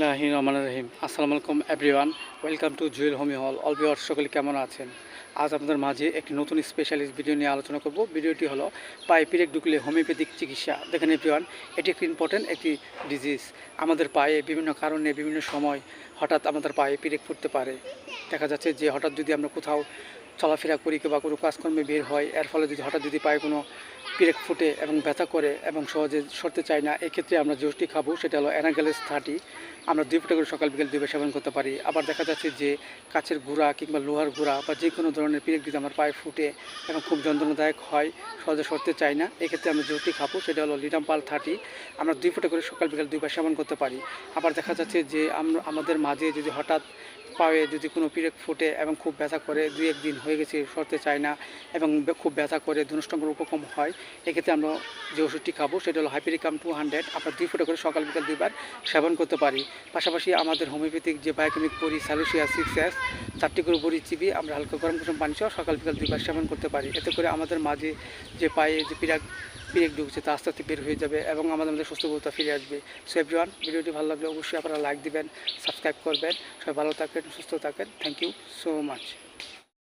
বিসমিল্লাহ রহমান রহিম আসসালামু আলাইকুম, everyone. Welcome to Jewel homie hall. All viewers সকলে কেমন আছেন? আজ আপনাদের মাঝে একটি নতুন স্পেশালিস্ট ভিডিও নিয়ে আলোচনা করব। ভিডিওটি হলো পায়ে পিরেক ঢুকলে হোমিওপ্যাথিক চিকিৎসা। দেখেন, এভরিওয়ান, এটি একটি ইম্পর্টেন্ট একটি ডিজিজ আমাদের পায়ে বিভিন্ন কারণে, বিভিন্ন সময় হঠাৎ আমাদের পায়ে পিরেক ফুটতে পারে। দেখা যাচ্ছে যে হঠাৎ যদি আমরা কোথাও চলাফেরা করি বা কোনো কাজকর্মে বের হয়, এর ফলে যদি হঠাৎ যদি পায়ে কোনো পিরেক ফুটে এবং ব্যথা করে এবং সহজে সরতে চায় না, এক্ষেত্রে আমরা জোসটি খাব, সেটা হলো অ্যানাগালেস থার্টি। আমরা দুই ফুটা করে সকাল বিকেল দুইবার সেবন করতে পারি। আবার দেখা যাচ্ছে যে কাছের গুঁড়া কিংবা লোহার গুঁড়া বা যে কোনো ধরনের পিরেক যদি আমার পায়ে ফুটে এবং খুব যন্ত্রণাদায়ক হয়, সহজে সরতে চায় না, এক্ষেত্রে আমরা জোসটি খাব, সেটা হলো লিটাম পাল থার্টি। আমরা দুই ফুটা করে সকাল বিকেল দুইবার সেবন করতে পারি। আবার দেখা যাচ্ছে যে আমরা আমাদের মাঝে যদি হঠাৎ পায়ে যদি কোনো পিরেক ফুটে এবং খুব ব্যথা করে, দুই একদিন হয়ে গেছে, সরতে চায় না এবং খুব ব্যথা করে ধনুষ্টঙ্গের উপকম হয়, এক্ষেত্রে আমরা যে ওষুধটি খাব সেটা হলো হাইপেরিকাম টু হান্ড্রেড আমরা দুই ফুটা করে সকাল বিকাল দুইবার সেবন করতে পারি। পাশাপাশি আমাদের হোমিওপ্যাথিক যে বায়োকেমিক বড়ি স্যালুসিয়া সিক্স এস চারটি করে বড়ি চিবি, আমরা হালকা গরম গরম পানি সহ সকাল বিকাল দুইবার সেবন করতে পারি। এতে করে আমাদের মাঝে যে পায়ে যে পিরাক পিরেক ঢুকছে, তা আস্তে আস্তে বের হয়ে যাবে এবং আমাদের মধ্যে সুস্থবোধতা ফিরে আসবে। সো এভরিওয়ান ভিডিওটি ভালো লাগলে অবশ্যই আপনারা লাইক দিবেন সাবস্ক্রাইব করবেন। সবাই ভালো থাকেন, সুস্থ থাকেন। Thank you so much